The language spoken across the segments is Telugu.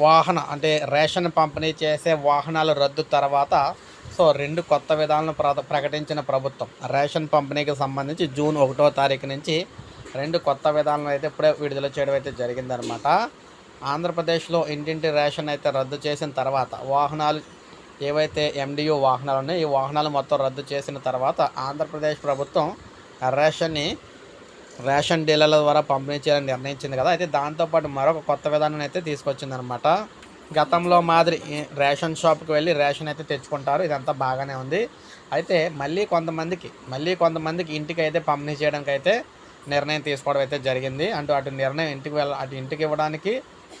వాహన అంటే రేషన్ పంపిణీ చేసే వాహనాలు రద్దు తర్వాత సో రెండు కొత్త విధానాలను ప్ర ప్రకటించిన ప్రభుత్వం. రేషన్ పంపిణీకి సంబంధించి జూన్ ఒకటో తారీఖు నుంచి రెండు కొత్త విధానాలు అయితే ఇప్పుడే విడుదల చేయడం అయితే జరిగిందనమాట ఆంధ్రప్రదేశ్లో ఇంటింటి రేషన్ అయితే రద్దు చేసిన తర్వాత వాహనాలు ఏవైతే ఎండియు వాహనాలు ఉన్నాయో ఈ వాహనాలు మొత్తం రద్దు చేసిన తర్వాత ఆంధ్రప్రదేశ్ ప్రభుత్వం రేషన్ని రేషన్ డీలర్ల ద్వారా పంపిణీ చేయాలని నిర్ణయించింది కదా. అయితే దాంతోపాటు మరొక కొత్త విధానం అయితే తీసుకొచ్చిందనమాట గతంలో మాదిరి రేషన్ షాప్కి వెళ్ళి రేషన్ అయితే తెచ్చుకుంటారు. ఇదంతా బాగానే ఉంది. అయితే మళ్ళీ కొంతమందికి మళ్ళీ కొంతమందికి ఇంటికి అయితే పంపిణీ చేయడానికి అయితే నిర్ణయం తీసుకోవడం అయితే జరిగింది. అంటూ అటు నిర్ణయం ఇంటికి వెళ్ళ అటు ఇంటికి ఇవ్వడానికి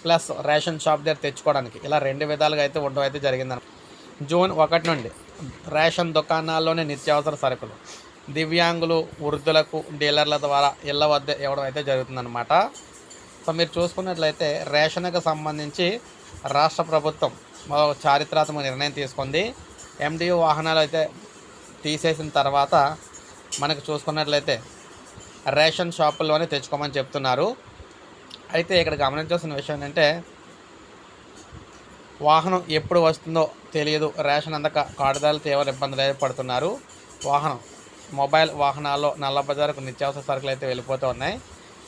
ప్లస్ రేషన్ షాప్ దగ్గర తెచ్చుకోవడానికి ఇలా రెండు విధాలుగా అయితే ఉండడం అయితే జరిగిందన్నమాట. జూన్ ఒకటి నుండి రేషన్ దుకాణాల్లోనే నిత్యావసర సరుకులు. దివ్యాంగులు వృద్ధులకు డీలర్ల ద్వారా ఇళ్ళ వద్ద ఇవ్వడం అయితే జరుగుతుందన్నమాట. సో మీరు చూసుకున్నట్లయితే రేషన్కు సంబంధించి రాష్ట్ర ప్రభుత్వం చారిత్రాత్మక నిర్ణయం తీసుకుంది. ఎండియు వాహనాలు అయితే తీసేసిన తర్వాత మనకు చూసుకున్నట్లయితే రేషన్ షాపుల్లోనే తెచ్చుకోమని చెప్తున్నారు. అయితే ఇక్కడ గమనించాల్సిన విషయం ఏంటంటే వాహనం ఎప్పుడు వస్తుందో తెలియదు. రేషన్ అందక కార్డుదారులు తీవ్ర ఇబ్బందులు పడుతున్నారు వాహనం మొబైల్ వాహనాల్లో నల్లబజారుకు నిత్యావసర సరుకులు అయితే వెళ్ళిపోతూ ఉన్నాయి.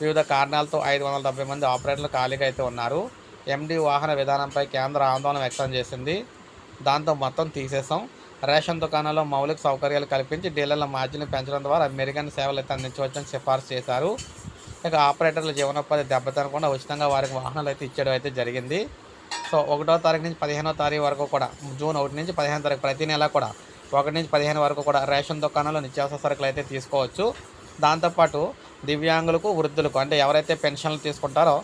వివిధ కారణాలతో ఐదు వందల డెబ్బై మంది ఆపరేటర్లు ఖాళీగా అయితే ఉన్నారు. ఎండి వాహన విధానంపై కేంద్ర ఆందోళన వ్యక్తం చేసింది. దాంతో మొత్తం తీసేసాం రేషన్ దుకాణాల్లో మౌలిక సౌకర్యాలు కల్పించి డీలర్ల మార్జిన్ పెంచడం ద్వారా మెరుగైన సేవలు అయితే అందించవచ్చని సిఫార్సు చేశారు. ఇక ఆపరేటర్ల జీవనోపాధి దెబ్బతినకుండా ఉచితంగా వారికి వాహనాలు అయితే ఇచ్చడం అయితే జరిగింది. సో ఒకటో తారీఖు నుంచి పదిహేనో తారీఖు వరకు కూడా జూన్ ఒకటి నుంచి పదిహేను తారీఖు ప్రతి నెల కూడా ఒకటి నుంచి పదిహేను వరకు కూడా రేషన్ దుకాణంలో నిత్యావసర సరుకులు అయితే తీసుకోవచ్చు. దాంతోపాటు దివ్యాంగులకు వృద్ధులకు అంటే ఎవరైతే పెన్షన్లు తీసుకుంటారో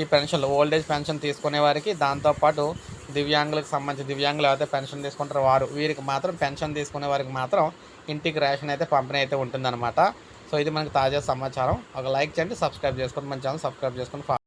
ఈ పెన్షన్లు ఓల్డేజ్ పెన్షన్ తీసుకునే వారికి దాంతోపాటు దివ్యాంగులకు సంబంధించి దివ్యాంగులు ఎవరైతే పెన్షన్ తీసుకుంటారో వారు వీరికి మాత్రం పెన్షన్ తీసుకునే వారికి మాత్రం ఇంటికి రేషన్ అయితే పంపిణీ అయితే ఉంటుందన్నమాట. సో ఇది మనకి తాజా సమాచారం. ఒక లైక్ చేయండి సబ్స్క్రైబ్ చేసుకోండి మన ఛానల్ సబ్స్క్రైబ్ చేసుకొని